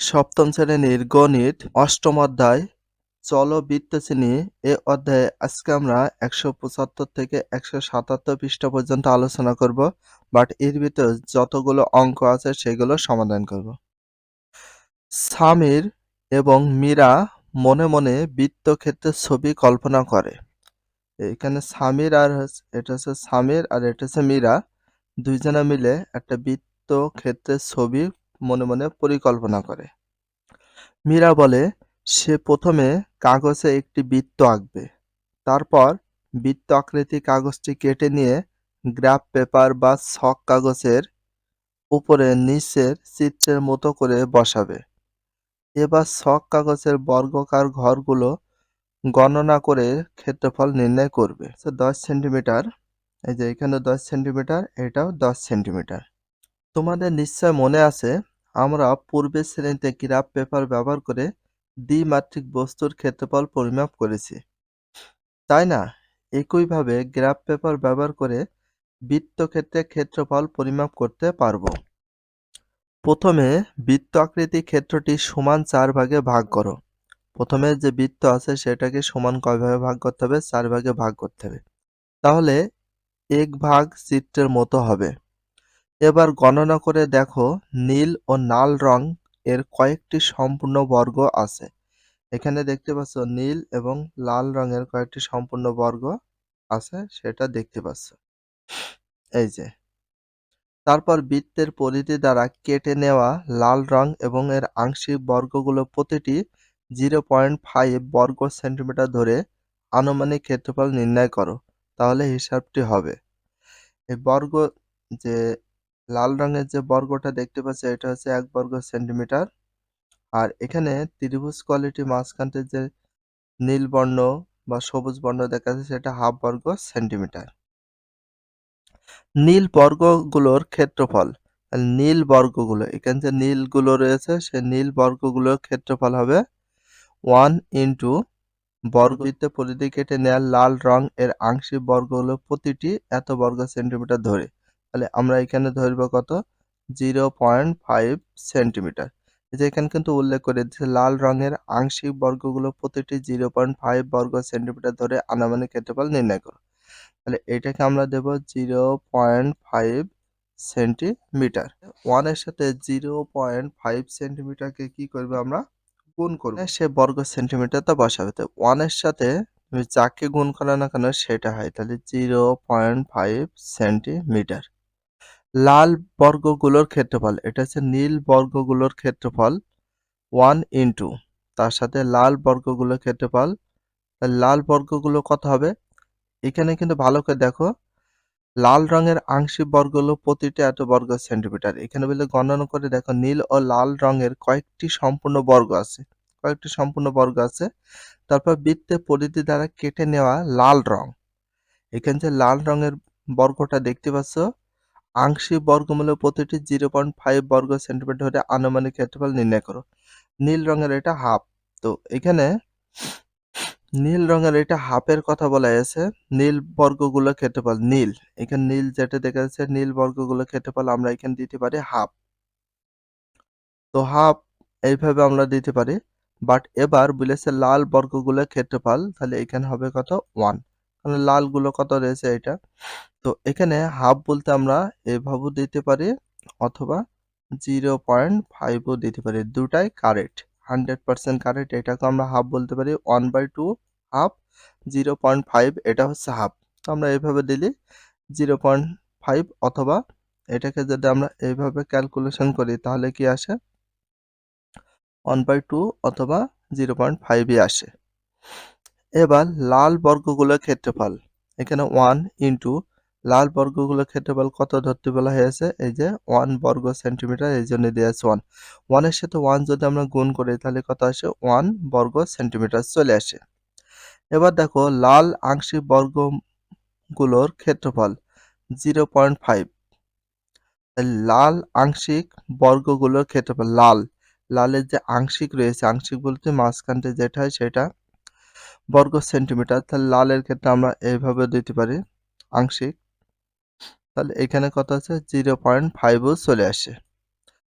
সপ্তম শ্রেণির গণিত, অষ্টম অধ্যায় চলো বৃত্তশ্রেণী এ অধ্যায়ে আজকে আমরা একশো পঁচাত্তর থেকে একশো সাতাত্তর পৃষ্ঠা পর্যন্ত আলোচনা করব বাট এর ভিতরে যতগুলো অঙ্ক আছে সেগুলো সমাধান করব। সামির এবং মীরা মনে মনে বৃত্তক্ষেত্রের ছবি কল্পনা করে। এখানে সামির আর এটা হচ্ছে সামির আর এটা হচ্ছে মীরা। দুইজনে মিলে একটা বৃত্ত ক্ষেত্রের ছবি মনে মনে পরিকল্পনা করে। মীরা বলে, সে প্রথমে কাগজে একটি বৃত্ত আঁকবে। তারপর বৃত্ত আকৃতি কাগজটি কেটে নিয়ে গ্রাফ পেপার বা ছক কাগজের উপরে নিচের চিত্রের মতো করে বসাবে। এবার ছক কাগজের বর্গকার ঘরগুলো গণনা করে ক্ষেত্রফল নির্ণয় করবে। তো দশ সেন্টিমিটার। এই যে এখানে দশ সেন্টিমিটার, এটাও দশ সেন্টিমিটার। তোমাদের নিশ্চয় মনে আছে, আমরা পূর্বের শ্রেণীতে গ্রাফ পেপার ব্যবহার করে দ্বিমাত্রিক বস্তুর ক্ষেত্রফল পরিমাপ করেছি। তাই না? একইভাবে গ্রাফ পেপার ব্যবহার করে বৃত্তক্ষেত্রে ক্ষেত্রফল পরিমাপ করতে পারব। প্রথমে বৃত্ত আকৃতি ক্ষেত্রটি সমান চার ভাগে ভাগ করো। প্রথমে যে বৃত্ত আছে সেটাকে সমান কয় ভাগে ভাগ করতে হবে? চার ভাগে ভাগ করতে হবে। তাহলে এক ভাগ চিত্রের মতো হবে। এবার গণনা করে দেখো, নীল ও নাল রং এর কয়েকটি সম্পূর্ণ বর্গ আছে। এখানে দেখতে পাচ্ছ নীল এবং লাল রঙের কয়েকটি সম্পূর্ণ বর্গ আছে, সেটা দেখতে পাচ্ছ। এই যে। তারপর বৃত্তের পরিধি দ্বারা কেটে নেওয়া লাল রং এবং এর আংশিক বর্গগুলো প্রতিটি জিরো পয়েন্ট ফাইভ বর্গ সেন্টিমিটার ধরে আনুমানিক ক্ষেত্রফল নির্ণয় করো, তাহলে হিসাবটি হবে। এই বর্গ যে লাল রঙের যে বর্গটা দেখতে পাচ্ছি, এটা হচ্ছে এক বর্গ সেন্টিমিটার। আর এখানে ত্রিভুজ কোয়ালিটি মাঝখানতে যে নীল বর্ণ বা সবুজ বর্ণ দেখা যাচ্ছে, সেটা হাফ বর্গ সেন্টিমিটার। নীল বর্গগুলোর ক্ষেত্রফল নীল বর্গগুলো, এখানে যে নীলগুলো রয়েছে, সে নীল বর্গগুলোর ক্ষেত্রফল হবে ওয়ান ইন্টু বর্গবৃত্তে পরিধি কেটে নেওয়া লাল রং এর আংশিক বর্গগুলো প্রতিটি এত বর্গ সেন্টিমিটার ধরে। তাহলে আমরা এখানে ধরবো কত? Zero point five centimetre. যে এখানে কিন্তু উল্লেখ করে দিচ্ছে লাল রঙের আংশিক বর্গগুলো প্রতিটি জিরো পয়েন্ট ফাইভ বর্গ সেন্টিমিটার ধরে আনুমানিক ক্ষেত্রফল নির্ণয় করো। তাহলে এটাকে আমরা দেব জিরো পয়েন্ট ফাইভ সেন্টিমিটার। ওয়ানের সাথে জিরো পয়েন্ট ফাইভ সেন্টিমিটারকে কি করবে আমরা? গুণ করব। সে বর্গ সেন্টিমিটারটা বসাবে। তো ওয়ানের সাথে তুমি যাকে গুণ করো না কেন সেটা হয়, তাহলে জিরো পয়েন্ট ফাইভ সেন্টিমিটার। লাল বর্গগুলোর ক্ষেত্রফল। এটা হচ্ছে নীল বর্গগুলোর ক্ষেত্রফল ওয়ান ইন্টু তার সাথে লাল বর্গগুলোর ক্ষেত্রফল। লাল বর্গগুলো কত হবে? এখানে কিন্তু ভালো করে দেখো। লাল রঙের আংশিক বর্গগুলো প্রতিটি এত বর্গ সেন্টিমিটার। এখানে বলে গণনা করে দেখো, নীল ও লাল রঙের কয়েকটি সম্পূর্ণ বর্গ আছে। কয়েকটি সম্পূর্ণ বর্গ আছে। তারপর বৃত্তের পরিধি দ্বারা কেটে নেওয়া লাল রং। এখানে যে লাল রঙের বর্গটা দেখতে পাচ্ছ আংশিক বর্গমূল প্রতিটি জিরো পয়েন্ট ফাইভ বর্গ সেন্টিমিটার হলে আনুমানিক ক্ষেত্রফল নির্ণয় করো। নীল রঙের এটা হাফ তো এখানে নীল রঙের এটা হাফের কথা বলা হয়েছে। নীল বর্গগুলো ক্ষেত্রফল নীল। এখানে নীল যেটা দেখা যাচ্ছে, নীল বর্গগুলো ক্ষেত্রফল আমরা এখানে দিতে পারি হাফ তো হাফ এইভাবে আমরা দিতে পারি। বাট এবার বলেছে লাল বর্গগুলো ক্ষেত্রফল, তাহলে এখানে হবে কত? ওয়ান তাহলে লালগুলো কত রয়েছে এটা? তো এখানে হাফ বলতে আমরা এভাবেও দিতে পারি অথবা জিরো পয়েন্ট ফাইভও দিতে পারি। দুটাই কারেক্ট হান্ড্রেড পার্সেন্ট কারেক্ট এটাকে আমরা হাফ বলতে পারি। One by two half zero point five এটা হচ্ছে হাফ তো আমরা এইভাবে দিলি জিরো পয়েন্ট ফাইভ অথবা এটাকে যদি আমরা এইভাবে ক্যালকুলেশন করি, তাহলে কি আসে? ওয়ান বাই টু অথবা জিরো পয়েন্ট ফাইভই আসে। এবার লাল বর্গগুলোর ক্ষেত্রফল। এখানে ওয়ান ইন্টু লাল বর্গগুলোর ক্ষেত্রফল কত ধরতে বলা হয়েছে? এই যে ওয়ান বর্গ সেন্টিমিটার এই জন্য দেওয়া আছে ওয়ান ওয়ানের সাথে ওয়ান যদি আমরা গুণ করি, তাহলে কত আসে? ওয়ান বর্গ সেন্টিমিটার চলে আসে। এবার দেখো, লাল আংশিক বর্গগুলোর ক্ষেত্রফল জিরো পয়েন্ট ফাইভ লাল আংশিক বর্গগুলোর ক্ষেত্রফল, লাল। লালের যে আংশিক রয়েছে, আংশিক বলতে মাঝখানটা যেটা হয় সেটা বর্গ সেন্টিমিটার, তাহলে লালের ক্ষেত্রে আমরা এইভাবে দিতে পারি আংশিক। তাহলে এখানে কত আছে? জিরো পয়েন্ট ফাইভও চলে আসে।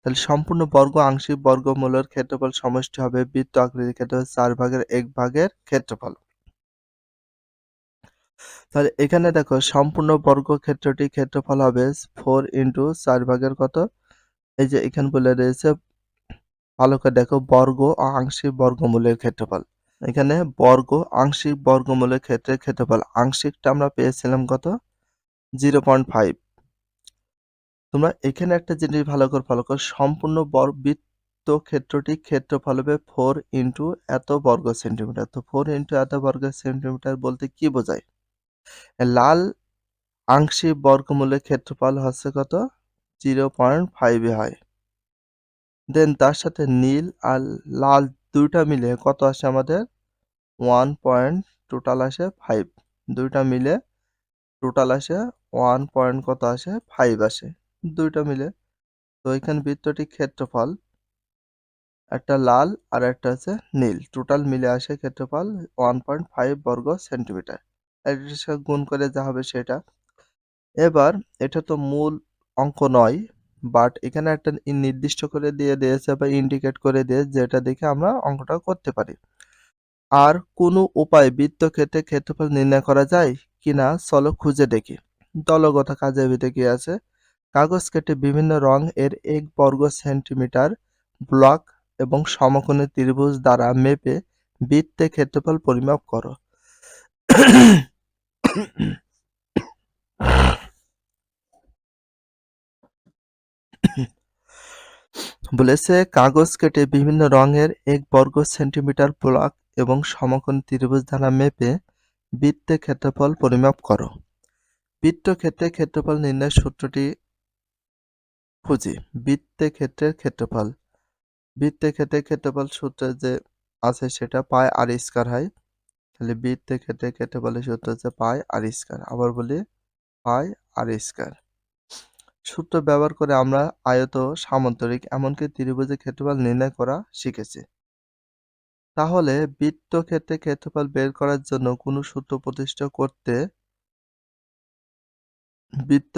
তাহলে সম্পূর্ণ বর্গ আংশিক বর্গমূলের ক্ষেত্রফল সমষ্টি হবে বৃত্ত আকৃতির ক্ষেত্রে চার ভাগের এক ভাগের ক্ষেত্রফল। তাহলে এখানে দেখো সম্পূর্ণ বর্গ ক্ষেত্রটি ক্ষেত্রফল হবে ফোর ইন্টু চার ভাগের কত? এই যে এখানে বলে রয়েছে ভালো করে দেখো বর্গ ও আংশিক বর্গমূলের ক্ষেত্রফল। এখানে বর্গ, আংশিক বর্গমূলের ক্ষেত্রে ক্ষেত্রফল, আংশিকটা আমরা পেয়েছিলাম কত? Zero point five. তোমরা এখানে একটা জিনিস ভালো করে ফলো করো। সম্পূর্ণ বৃত্ত ক্ষেত্রটি ক্ষেত্রফল হবে ফোর ইন্টু এত বর্গ সেন্টিমিটার। তো ফোর ইন্টু এত বর্গ সেন্টিমিটার বলতে কি বোঝায়? লাল আংশিক বর্গমূলের ক্ষেত্রফল হচ্ছে কত? জিরো পয়েন্ট ফাইভে হয়। দেন তার সাথে নীল আর লাল দুইটা মিলে কত আসে আমাদের? ওয়ান পয়েন্ট টোটাল আসে ফাইভ দুইটা মিলে টোটাল আসে ওয়ান পয়েন্ট কত আসে ফাইভ আসে। দুইটা মিলে। তো এখানে বৃত্তটি ক্ষেত্রফল, একটা লাল আর একটা হচ্ছে নীল। টোটাল মিলে আসে ক্ষেত্রফল ওয়ান পয়েন্ট ফাইভ বর্গ সেন্টিমিটার এটার সাথে গুণ করে যা হবে সেটা। এবার এটা তো মূল অঙ্ক নয় বাট এখানে একটা নির্দিষ্ট করে দিয়ে দিয়েছে বা ইন্ডিকেট করে দিয়ে যেটা দেখে আমরা অঙ্কটা করতে পারি। আর কোনো উপায় বৃত্ত ক্ষেত্রে ক্ষেত্রফল নির্ণয় করা যায় কিনা চলো খুঁজে দেখি। দলগত কাজের ভিতরে কি আছে? কাগজ কেটে বিভিন্ন রং এর এক বর্গ সেন্টিমিটার ব্লক এবং সমকোণী ত্রিভুজ দ্বারা মেপে বৃত্তে ক্ষেত্রফল পরিমাপ করো। বলেছে কাগজ কেটে বিভিন্ন রঙের এক বর্গ সেন্টিমিটার ব্লক এবং সমকোণ ত্রিভুজ দ্বারা মেপে বৃত্তের ক্ষেত্রফল পরিমাপ করো। বৃত্ত ক্ষেত্রে ক্ষেত্রফল নির্ণয়ের সূত্রটি খুঁজি। বৃত্তের ক্ষেত্রের ক্ষেত্রফল। বৃত্তের ক্ষেত্রে ক্ষেত্রফল সূত্রে যে আছে সেটা পায় আর স্কার হয়। তাহলে বৃত্তের ক্ষেত্রে ক্ষেত্রফলের সূত্র হচ্ছে পায় আর স্কার আবার বলি পায় আর স্কার সূত্র ব্যবহার করে আমরা আয়ত সামান্তরিক এমনকি ত্রিভুজের ক্ষেত্রফল নির্ণয় করা শিখেছি। তাহলে বৃত্ত ক্ষেত্রে ক্ষেত্রফল বের করার জন্য কোনো সূত্র প্রতিষ্ঠা করতে বৃত্ত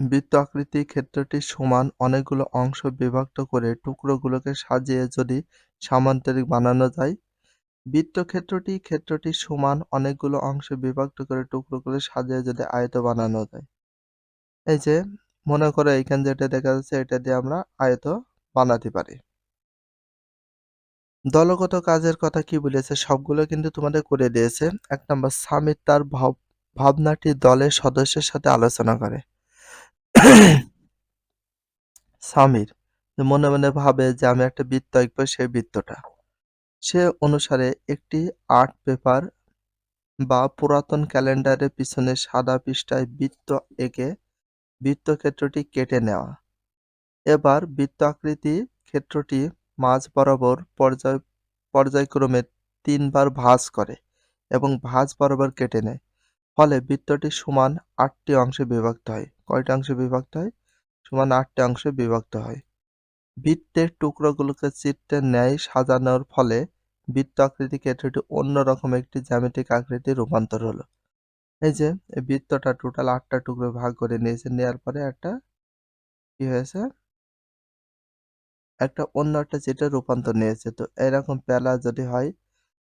বৃত্ত আকৃতি ক্ষেত্রটি সমান অনেকগুলো অংশ বিভক্ত করে টুকরোগুলোকে সাজিয়ে যদি সামান্তরিক বানানো যায়, বৃত্ত ক্ষেত্রটি ক্ষেত্রটি সমান অনেকগুলো অংশ বিভক্ত করে টুকরোগুলো সাজিয়ে যদি আয়ত বানানো যায়। এই যে, মনে করো এখানে যেটা দেখা যাচ্ছে, এটা দিয়ে আমরা আয়ত বানাতে পারি। দলগত কাজের কথা কি বলেছে সবগুলো কিন্তু তোমাদের করে দিয়েছে। এক নম্বর স্বামী তার ভাব ভাবনাটি দলের সদস্যের সাথে আলোচনা করে। সামির মনে মনে ভাবে যে আমি একটা বৃত্ত আঁকবো সেই বৃত্তটা। সে অনুসারে একটি আর্ট পেপার বা পুরাতন ক্যালেন্ডারের পিছনে সাদা পৃষ্ঠায় বৃত্ত এঁকে বৃত্তক্ষেত্রটি কেটে নেওয়া। এবার বৃত্ত আকৃতি ক্ষেত্রটি মাঝ বরাবর পর্যায়, পর্যায়ক্রমে তিনবার ভাঁজ করে এবং ভাঁজ বরাবর কেটে নেয়। ফলে বৃত্তটি সমান আটটি অংশে বিভক্ত হয়। কয়টা অংশে বিভক্ত হয়? সমান আটটি অংশে বিভক্ত হয়। বৃত্তের টুকরোগুলোকে চিত্রের ন্যায় সাজানোর ফলে বৃত্ত আকৃতি ক্ষেত্রটি অন্যরকম একটি জ্যামিতিক আকৃতির রূপান্তর হলো। এই যে বৃত্তটা টোটাল আটটা টুকরো ভাগ করে নিয়েছে নেওয়ার পরে একটা কি হয়েছে? একটা অন্য একটা চিত্রে রূপান্তর নিয়েছে। তো এরকম পেলা যদি হয়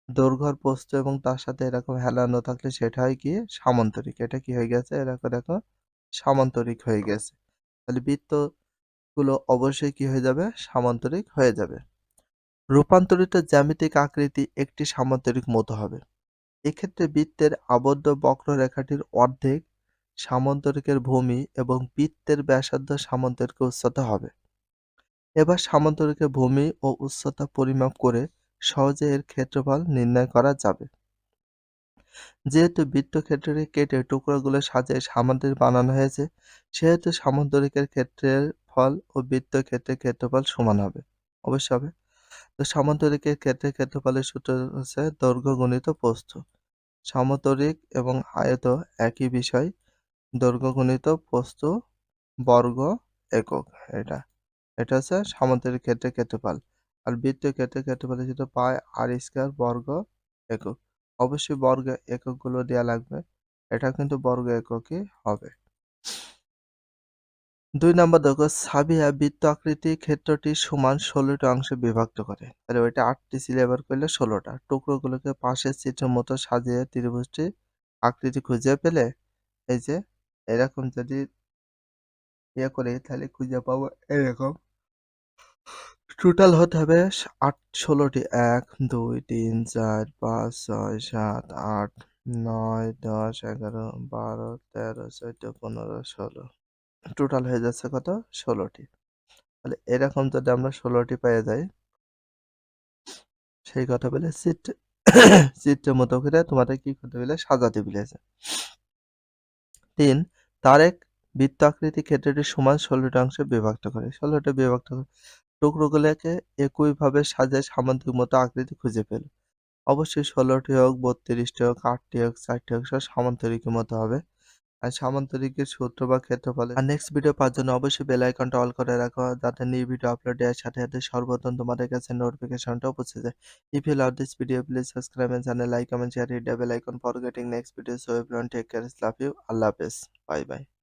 দৈর্ঘ্যর প্রস্থ এবং তার সাথে এরকম হেলানো থাকলে সেটা হয় কি? সামান্তরিক। এটা কি হয়ে গেছে? এরকম দেখো সামান্তরিক হয়ে গেছে। তাহলে বৃত্তগুলো অবশ্যই কি হয়ে যাবে? সামান্তরিক হয়ে যাবে। রূপান্তরিত জ্যামিতিক আকৃতি একটি সামান্তরিক মতো হবে। এক্ষেত্রে বৃত্তের আবদ্ধ বক্ররেখাটির অর্ধেক সামান্তরিকের ভূমি এবং বৃত্তের ব্যাসার্ধ সামান্তরিক উচ্চতা হবে। এবার সামান্তরিকের ভূমি ও উচ্চতা পরিমাপ করে সহজে এর ক্ষেত্রফল নির্ণয় করা যাবে। যেহেতু বৃত্তক্ষেত্রটি কেটে টুকরোগুলো সাজিয়ে সামান্তরিক বানানো হয়েছে, সেহেতু সামান্তরিকের ক্ষেত্রের ফল ও বৃত্তক্ষেত্রের ক্ষেত্রফল সমান হবে। অবশ্যই হবে। তো সামান্তরিকের ক্ষেত্রে ক্ষেত্রফলের সূত্র হচ্ছে দৈর্ঘ্য গণিত প্রস্থ সামান্তরিক এবং আয়ত একই বিষয়। দৈর্ঘ্য গণিত প্রস্থ বর্গ একক। এটা এটা হচ্ছে সামান্তরিক ক্ষেত্রে ক্ষেত্রফল। আর বৃত্তীয় ক্ষেত্রে ক্ষেত্রফলের সূত্র পায় আর স্কোয়ার বর্গ একক। অবশ্যই বর্গ এককগুলো দেওয়া লাগবে। এটা কিন্তু বর্গ এককই হবে। দুই নম্বর দেখো, সাবিয়া বৃত্ত আকৃতি ক্ষেত্রটি সমান ষোলোটি অংশে বিভক্ত করে। তাহলে ওইটা আটটি সিলেবার করলে ষোলোটা। টুকরোগুলোকে পাশের চিত্রের মতো সাজিয়ে ত্রিভুজটি আকৃতি খুঁজে পেলে এই যে এরকম যদি ইয়ে করি, তাহলে খুঁজে পাবো এরকম। টোটাল হতে হবে আট, ষোলোটি, এক, দুই, তিন, চার, পাঁচ, ছয়, সাত, আট, নয়, দশ, এগারো, বারো, তেরো, চোদ্দ, পনেরো, ষোলো। টোটাল হয়ে যাচ্ছে কত? ষোলোটি। তাহলে এরকম যদি আমরা ষোলোটি পেয়ে যাই, সেই কথা বলে চিত্র চিত্রের মতো করে তোমাদের কি করতে বলে? সাজাতে বলেছে। তিন তার এক বৃত্তাকৃতি ক্ষেত্রটি সমান ষোলোটি অংশে বিভক্ত করে। ষোলোটি বিভক্ত করে। টুকরোগুলোকে একইভাবে সাজায় মতো আকৃতি খুঁজে পেল। অবশ্যই ষোলোটি হোক, বত্রিশটি হোক, আটটি হোক, চারটি হোক, সব সামান্তরিকের মতো হবে। আর সামান্তরিকের সূত্র বা ক্ষেত্রফলে আর নেক্সট ভিডিও পাওয়ার জন্য অবশ্যই বেল আইকনটা অল করে রাখো, যাতে নিউ ভিডিও আপলোড দেওয়ার সাথে সাথে সর্বপ্রথম তোমাদের কাছে নোটিফিকেশনটা পৌঁছে যায়। If you love this video please subscribe and channel like comment share hit bell icon for getting next video so everyone take care love you আল্লাহ হাফেজ বাই বাই